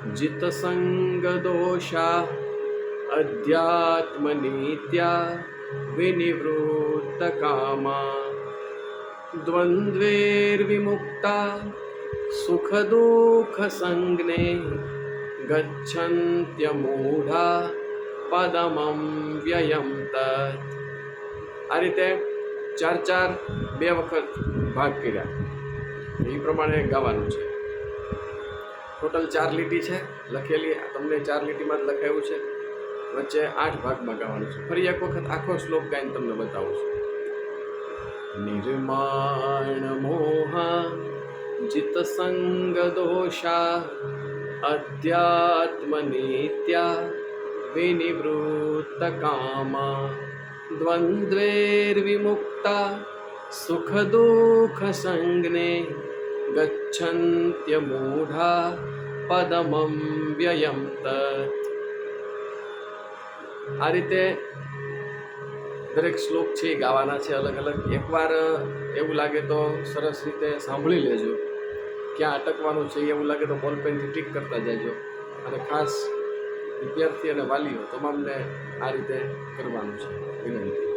જિત अध्यात्मनीत्या સુખ દુઃખ સંજ્ઞે ગચ્છન્ત્યમૂઢા પદમમ વ્યયમ તત આ રીતે ચાર ચાર બે વખત ભાગ કર્યા. એ પ્રમાણે ગાવાનું છે. ટોટલ ચાર લીટી છે. લખેલી તમને ચાર લીટીમાં જ લખાયું છે. વચ્ચે આઠ ભાગમાં ગાવાનું છે. ફરી એક વખત આખો શ્લોક ગાઈને તમને બતાવું છું. નિર્માણ મોહા જીતસંગ દોષા અધ્યાત્મનીત્યા વિનિવૃત્ત કામા દ્વંદ્વેર્વિમુક્તા સુખ દુઃખ સંજ્ઞે दुःख संज्ञे गच्छन्त्य मूढा પદમમ વ્યયમ તત આ રીતે દરેક શ્લોક છે એ ગાવાના છે અલગ અલગ એકવાર એવું લાગે તો સરસ રીતે સાંભળી લેજો ક્યાં અટકવાનું છે એવું લાગે તો બોલપેનથી ટીક કરતા જજો અને ખાસ વિદ્યાર્થી અને વાલીઓ તમામને આ રીતે કરવાનું છે વિનંતી અસ્તુ